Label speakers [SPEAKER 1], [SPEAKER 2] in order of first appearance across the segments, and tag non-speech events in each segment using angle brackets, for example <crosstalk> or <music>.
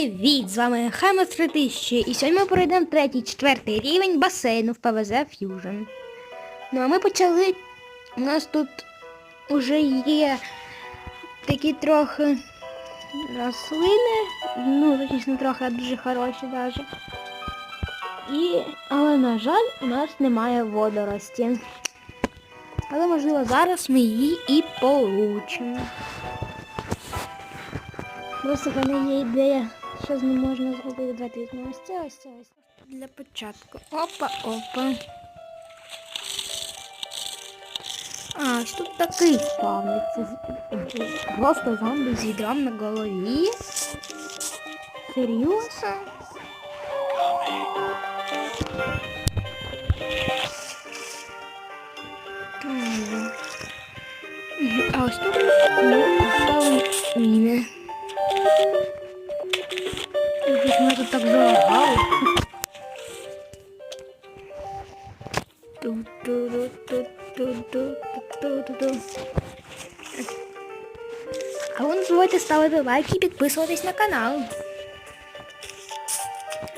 [SPEAKER 1] Привіт! З вами Хаймас 3000 і сьогодні ми пройдемо третій, четвертий рівень басейну в ПВЗ Fusion. Ну а ми почали. У нас тут вже є такі трохи рослини. Ну, не трохи, дуже хороші навіть. І, але, на жаль, у нас немає водорості. Але можливо зараз ми її і получимо. Просто в мене є ідея, що з ним можна зробити. Давайте візьмемо ось це, ось це, ось це. Для початку. Опа, опа. А, ось тут такий спавниться. Просто зомбі з відром на голові. Серйозно? А ось тут ну, поставимо міни. Мене тут так. Ту-ту-ру-ту-ту-ту-ту-ту-ту. А ви не забувайте ставити лайки і підписуватись на канал.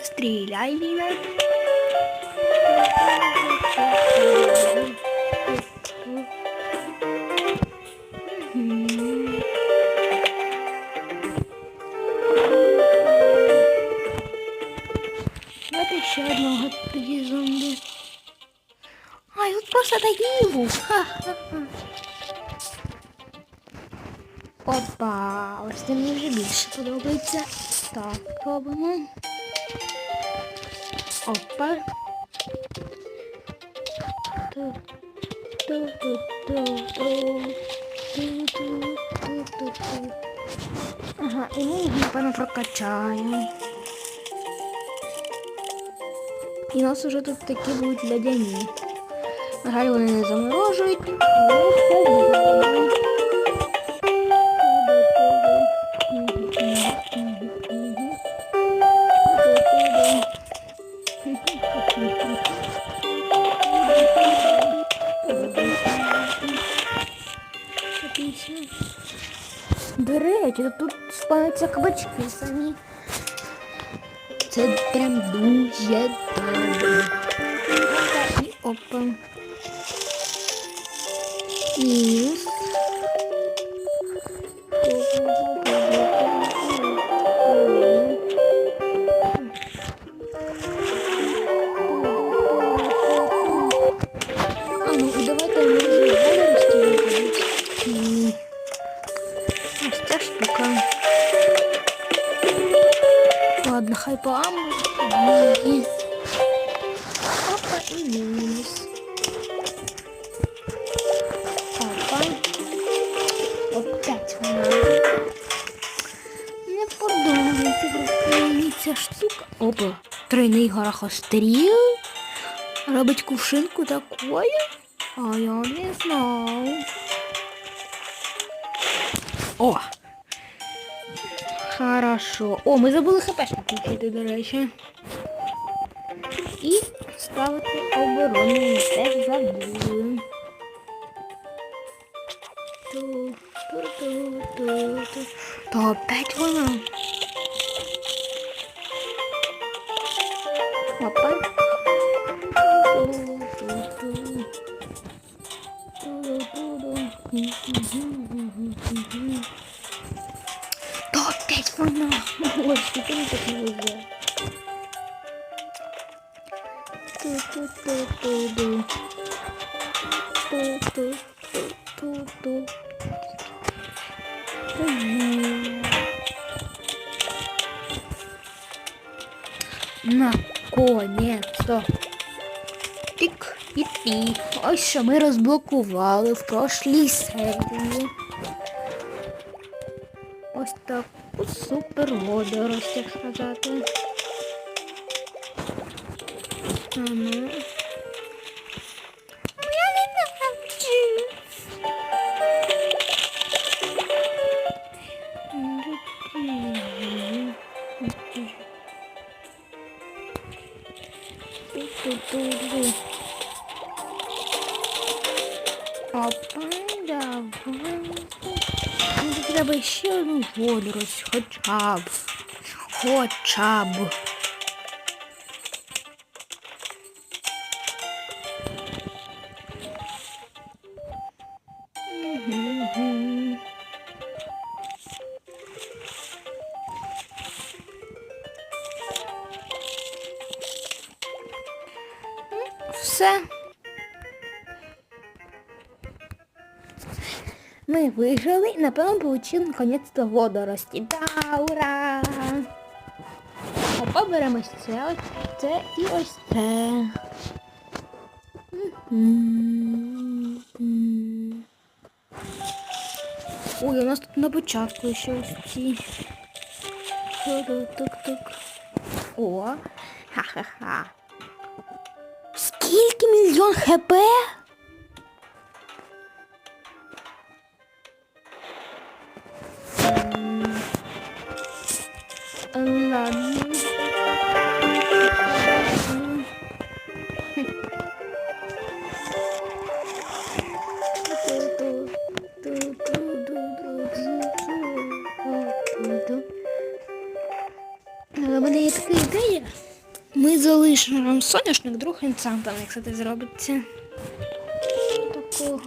[SPEAKER 1] Стріляй, Ліна. Тоді зомбі. Ай, от просто був. Ха-ха-ха. <laughs> Опа, ось це мені вже більше подобається. Так, робимо. Опа. Ага, і ми прокачаємо. І у нас уже тут такі будуть лядяні. На жаль, вони не заморожують. але холодні. Отлично. До речі, тут спавняться кабачки самі. Це прям дуже добре. І опа. Мінус. Ладно, хай поаму. Ні. Опа і мінус. Опа. Опять вона. Не просто мені ця штука. Опа. Тройний горохостріл. Робить кувшинку такою. А я не знав. О! Хорошо. О, ми забули хпшку включити, до речі. І ставити оборону ми теж забули. Ту, ту, ту, ту, ту. Опять вона. Опа. Ту, ту, ту. Ту, ту, ту. Опять вона. Ой, не так не везе. Ту-ту-ту-ту-ду. Ту-ту-ту-ту-ту. Мгм. Наконец-то. Тик і пік. Ось що ми розблокували в прошлій серії. Ось таку супер водорость, як сказати. Я треба ще одну водорость, хоча б. Хоча б. І, напевно, получили наконець-то водорості. Да, ура! А поберемо ось це, ось це і ось це. Ой, у нас тут на початку ще ось ці. Тук-тук-тук. О, ха-ха-ха. Скільки мільйон хп? Але в мене є така ідея. Ми залишимо вам соняшник друг інсантом, якщо це зробиться. Такого.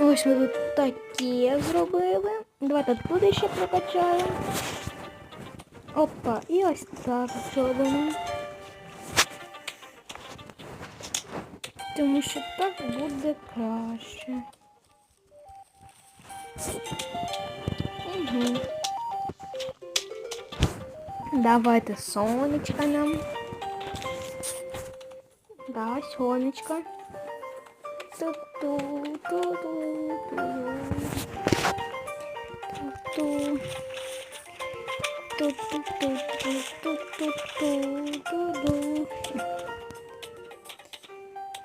[SPEAKER 1] Ось ми тут таке зробили. Давайте тут ще прокачаємо. Опа, і ось так зробимо. Тому що так буде краще. Угу. Давайте сонечко нам. Да, сонечко.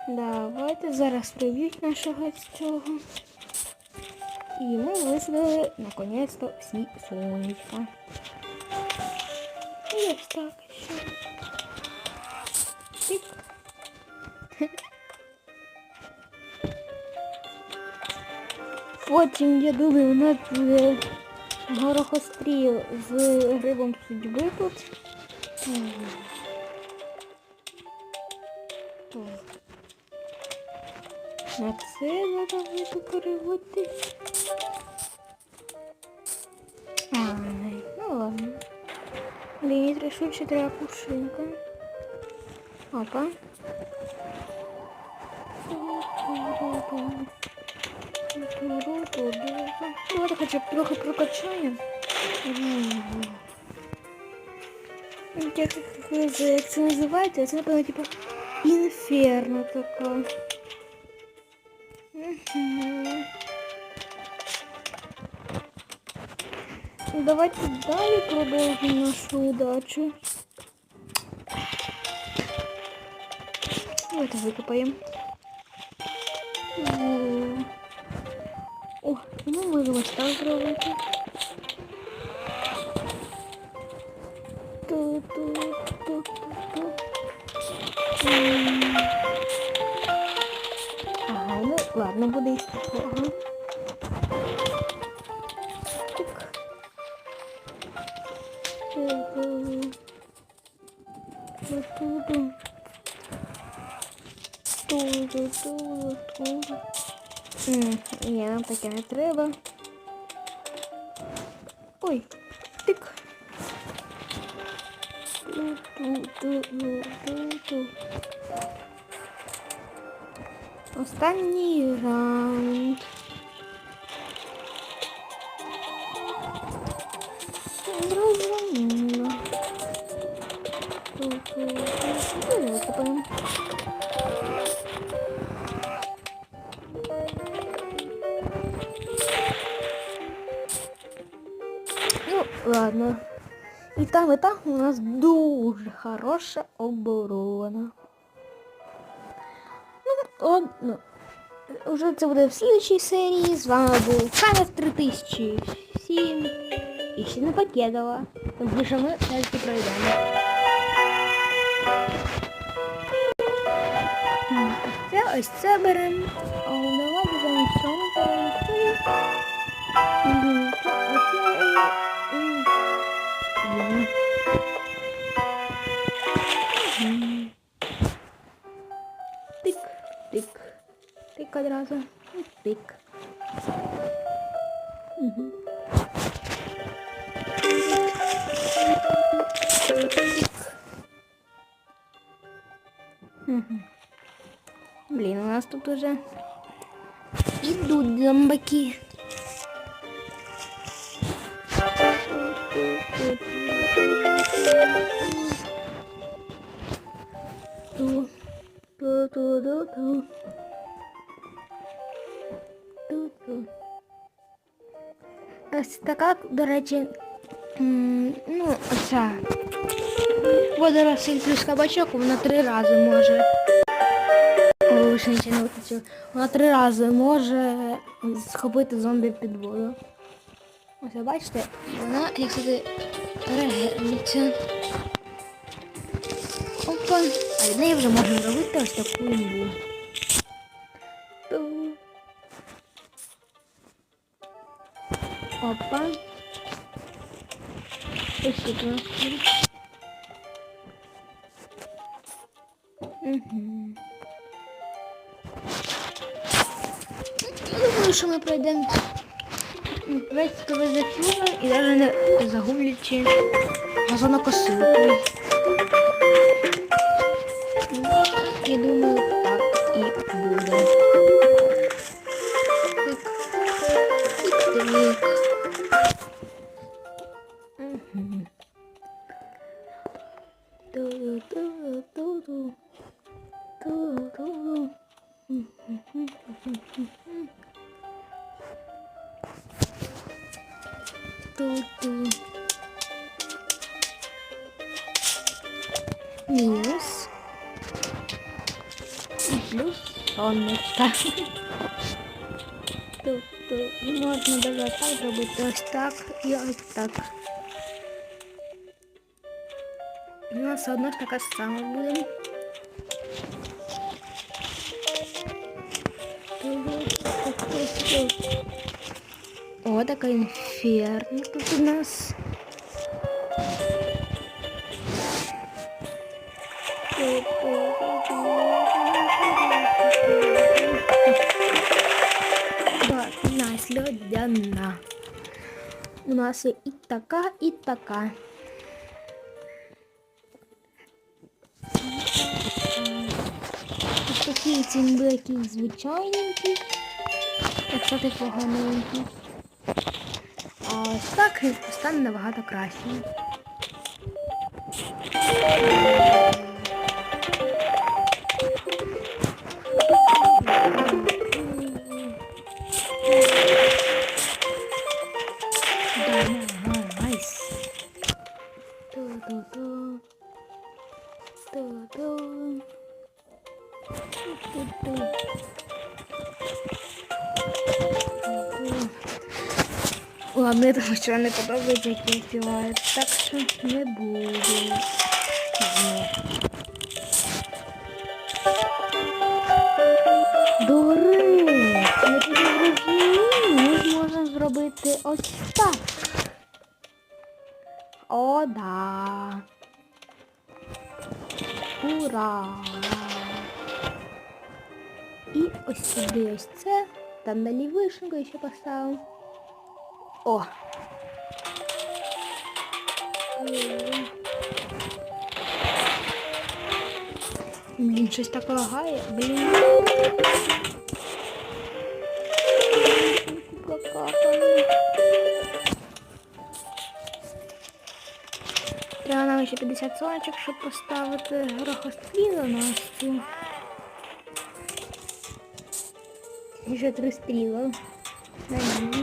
[SPEAKER 1] Давайте зараз приб'ють нашого цього. І ми висадили наконець-то всі сонечка. І ось так ще. Тик. Потім, я думаю, у нас буде горохостріл з грибом судьби тут. На це треба використати. Ай, ну ладно. Блін, рішуче треба кушинка. Опа. Давайте хоча б трохи прокачаємо. Як, як це називається? Це, напевно, типу інферно така. Мгм. Давайте далі продовжимо нашу удачу. Давайте викопаємо. О, О, Ну можемо так зробити. Ага, ну ладно, буде із такого. Тик. Ні, нам таке не треба. Ой, тик. Останній раунд. Зрозуміло. Ладно. І там, і там у нас дуже хороша оборона. Ну, ладно. Уже це буде в слідчій серії. З вами був Хамер 3007 і ще не Покедова. Тому що ми все-таки пройдемо. Ось це беремо. Разу. І тик. Угу. Угу. Блін, у нас тут уже ідуть зомбаки. Ту, ту, ту, ту, ту. Ту, Ось така, до речі, ну, оця водоросіль плюс кабачок, вона три рази може. Вона три рази може схопити зомбі під воду. Ось бачите, вона, як сюди перегріться. Опа. А від неї вже можна зробити ось таку імбу. Опа. Нас. Угу. Думаю, що ми пройдемо весь зафюзер і навіть не загублячи газонокосилку. Я думаю, Ту-ту-ту-ту-ту. Ту-ту-ту. Ту-ту. Мінус. І плюс сонечка. Тобто можна даже так зробити ось так і ось так. У нас все одно ж така буде. О, така інферно тут у нас. Да, нас льодяна. У нас є і така, і така. Ось такі цінбеки звичайненькі. Якщо ти поганенькі. А ось так стане набагато краще. Я тому що не подобається, як він співає, так що не буду. До речі, ми зможемо зробити ось так. О, да. Ура! І ось сюди ось це. Там далі вишенку ще поставив. О! Блін, щось так лагає. Блін. Треба нам ще 50 сонечок, щоб поставити грохостріла на цю. І ще три стріла. На.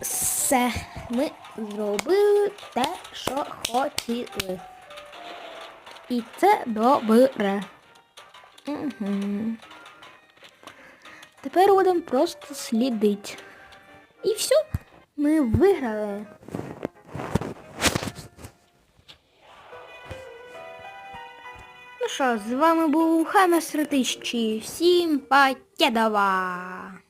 [SPEAKER 1] Все, ми зробили те, що хотіли. І це добре. Угу. Тепер будемо просто слідити. І все, ми виграли. Ну що, з вами був Хамес Ретищі. Всім покедова!